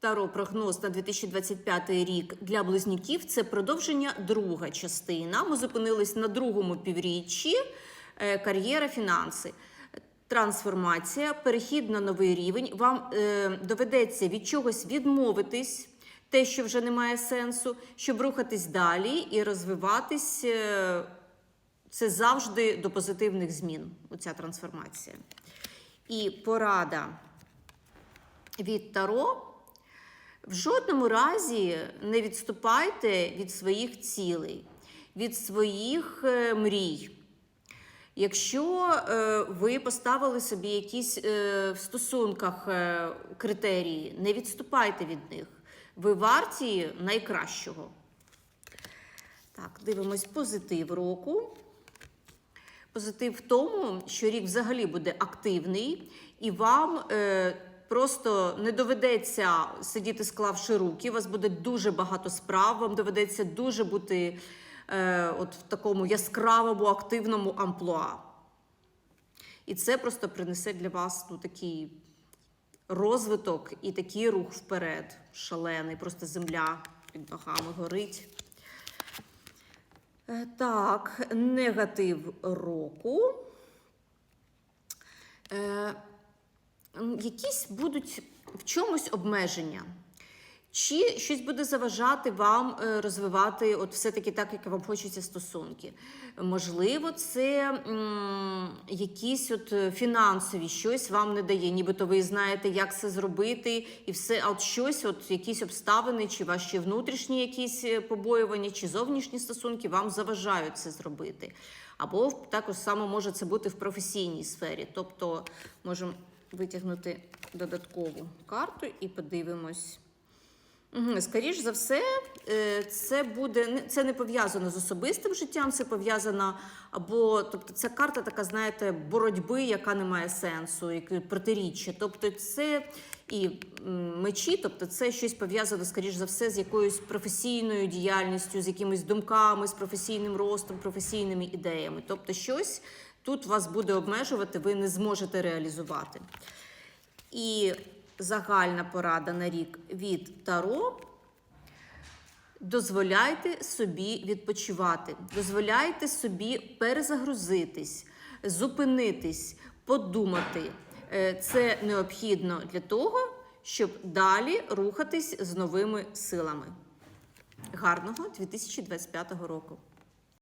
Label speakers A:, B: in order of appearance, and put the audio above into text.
A: Таро прогноз на 2025 рік для близнюків це продовження друга частина. Ми зупинились на другому півріччі е, кар'єра, фінанси. Трансформація, перехід на новий рівень. Вам е, доведеться від чогось відмовитись, те, що вже не має сенсу, щоб рухатись далі і розвиватись. Е, це завжди до позитивних змін. Оця трансформація. І порада від Таро. В жодному разі не відступайте від своїх цілей, від своїх е, мрій. Якщо е, ви поставили собі якісь е, в стосунках критерії, не відступайте від них. Ви варті найкращого. Так, дивимось позитив року. Позитив в тому, що рік взагалі буде активний, і вам просто не доведеться сидіти, склавши руки. У вас буде дуже багато справ, вам доведеться дуже бути е, от в такому яскравому, активному амплуа. І це просто принесе для вас ну, такий розвиток і такий рух вперед. Шалений, просто земля під ногами горить. Е, Так, негатив року. Е, м, якісь будуть в чомусь обмеження. Чи щось буде заважати вам е, розвивати от все-таки так, як вам хочеться стосунки? Можливо, це м, якісь от е, фінансові щось вам не дає, нібито ви знаєте, як це зробити, і все, а от щось, от якісь обставини, чи ваші внутрішні якісь е, побоювання, чи зовнішні стосунки вам заважають це зробити. Або також само може це бути в професійній сфері. Тобто можемо витягнути додаткову карту і подивимось. Угу. Скоріш за все, е, це буде це не пов'язано з особистим життям, це пов'язано або тобто ця карта така, знаєте, боротьби, яка не має сенсу, яке протиріччя. Тобто, це і мечі, тобто це щось пов'язано, скоріш за все, з якоюсь професійною діяльністю, з якимись думками, з професійним ростом, професійними ідеями. Тобто, щось тут вас буде обмежувати, ви не зможете реалізувати. І загальна порада на рік від Таро. Дозволяйте собі відпочивати, дозволяйте собі перезагрузитись, зупинитись, подумати. Е, Це необхідно для того, щоб далі рухатись з новими силами. Гарного 2025 року!